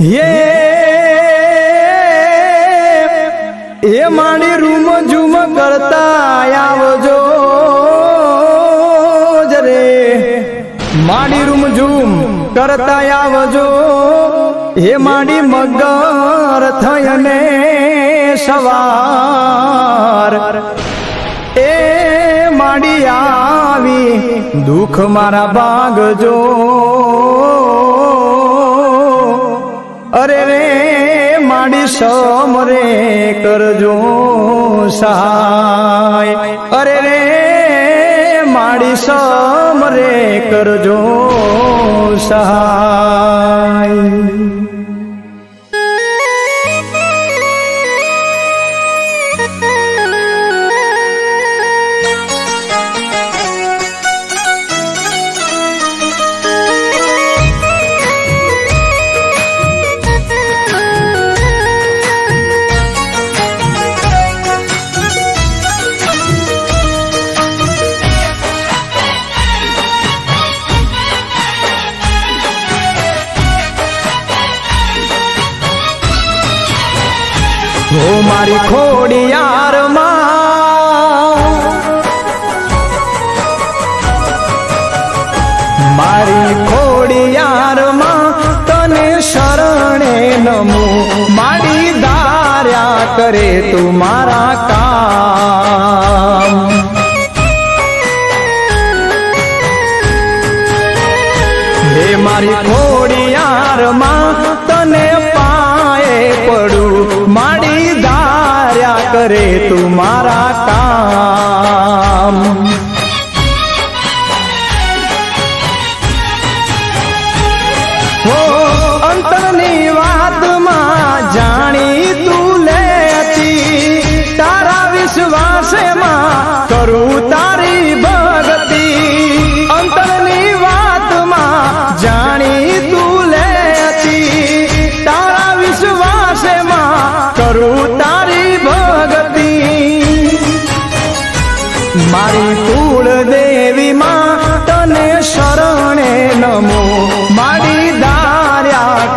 એ એ મારી room zoom કરતા આવજો જરે. માડી રૂમ ઝૂમ કરતા આવજો. હે માડી મગર થયને સવાર. એ માડી આવી દુઃખ મારા ભાગજો. અરે રે માડી સમરે કરજો સહાય અરે રે માડી સમરે કરજો સહાય હો મારી ખોડિયાર મારી ખોડિયાર તને શરણે નમો. મારી દાર્યા કરે તું મારા કામ. મારી મારી ખોડિયારમાં તને કરે તું મારા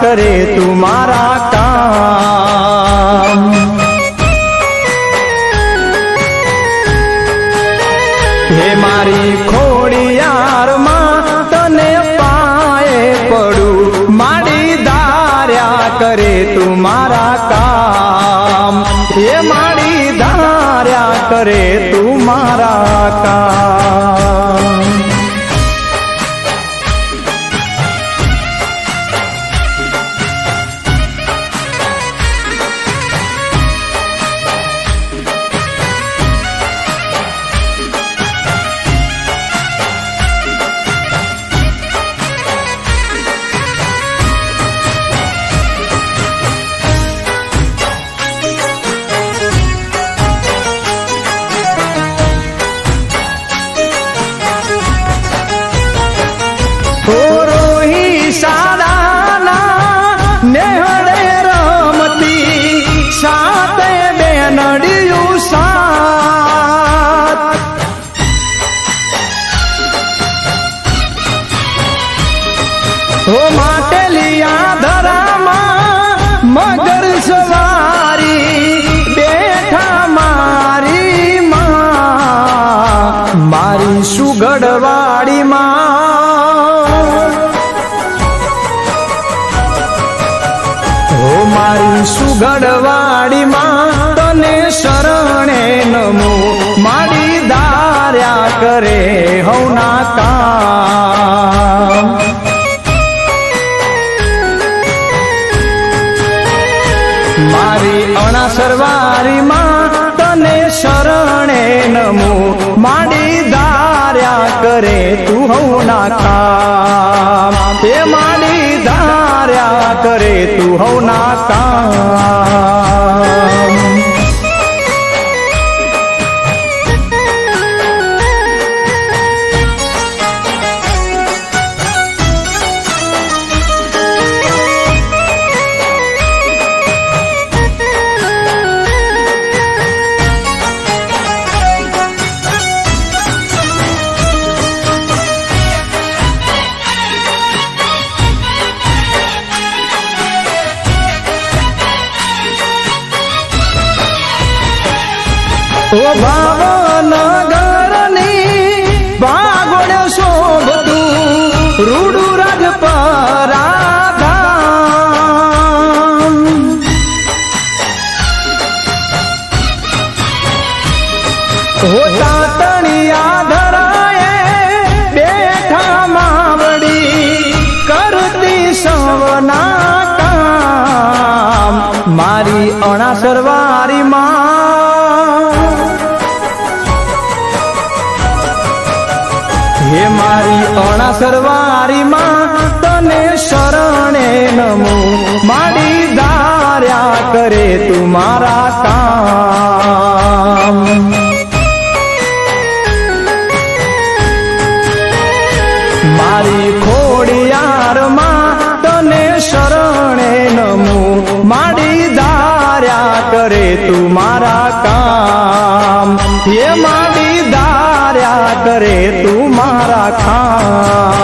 કરે તું મારા કામ. હે મારી ખોડિયારમાં તને પાએ પડું, માડી ધાર્યા કરે તું મારા કામ. હે માડી ધાર્યા કરે તું કામ. મારી હો મારી સુગઢવાડીમાં તને શરણે નમો. મારી દાર્યા કરે હવના કામ કરે તું હવના કામ. તે માડી ધાર્યા કરે તું હવના કામ. ઓ ભાવનગરની ભાગોળ શોભતું રૂડું રાજ પરાધામ ઓ તાતણિયા ધરાએ કરતી સવના મારી અણાસરવારી માં હે મારી અણાસરવારી માં તને શરણે નમો. મારી ધાર્યા કરે તું મારા મારા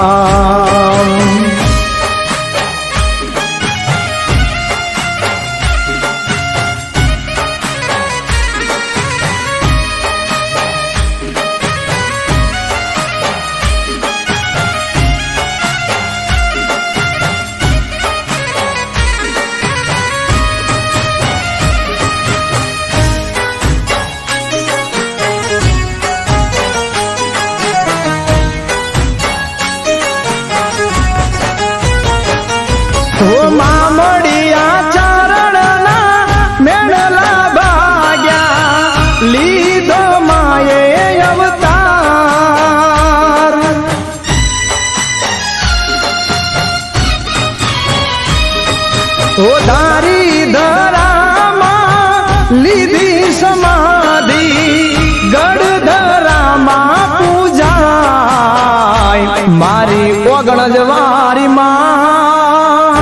મારી ઓગણ જવારી માં.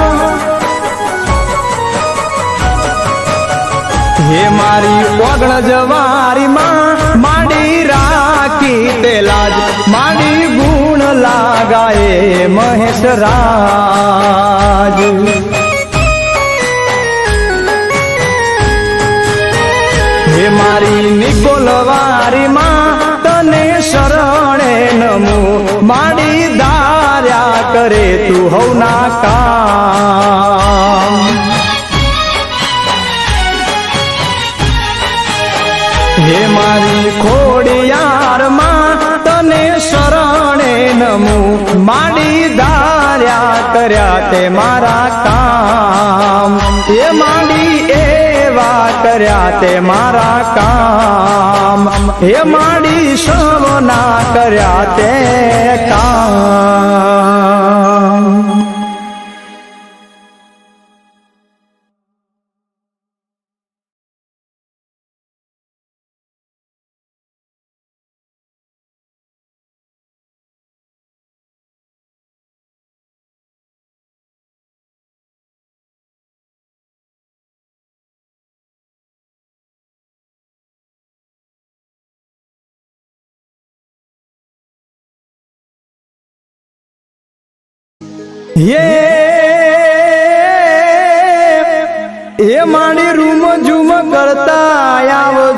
હે મારી ઓગણ જવારી માં, માડી રાખી તેલાજ માડી ગુણ લાગાય મહેશ રાજ. હે મારી નિકોલવારી માં હવના કામ હે મારી ખોડિયારમાં તને શરણે નમો, માડી ધાર્યા કર્યા તે મારા કામ. એ એવા કર્યા તે મારા કામ. હે માડી સવના કર્યા તે કામ. એ મારી રૂમ ઝૂમ કરતા આવજો.